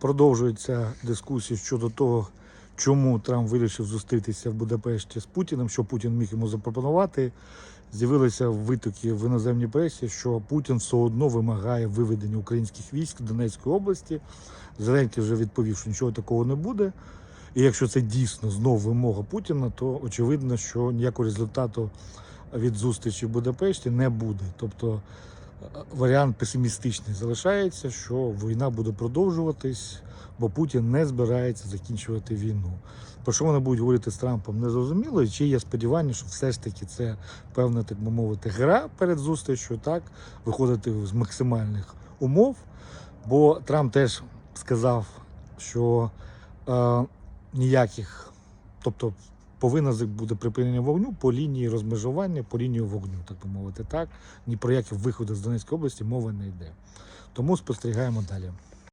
Продовжується дискусія щодо того, чому Трамп вирішив зустрітися в Будапешті з Путіним, що Путін міг йому запропонувати. З'явилися витоки в іноземній пресі, що Путін все одно вимагає виведення українських військ в Донецької області. Зеленський вже відповів, що нічого такого не буде. І якщо це дійсно знов вимога Путіна, то очевидно, що ніякого результату від зустрічі в Будапешті не буде. Тобто варіант песимістичний залишається, що війна буде продовжуватись, бо Путін не збирається закінчувати війну. Про що вони будуть говорити з Трампом, не зрозуміло. Чи є сподівання, що все ж таки це певна, так би мовити, гра перед зустрічю, так виходити з максимальних умов. Бо Трамп теж сказав, що е, ніяких, тобто повинна з- буде припинення вогню по лінії розмежування, по лінії вогню, так би мовити, так ні про які виходи з Донецької області мова не йде. Тому спостерігаємо далі.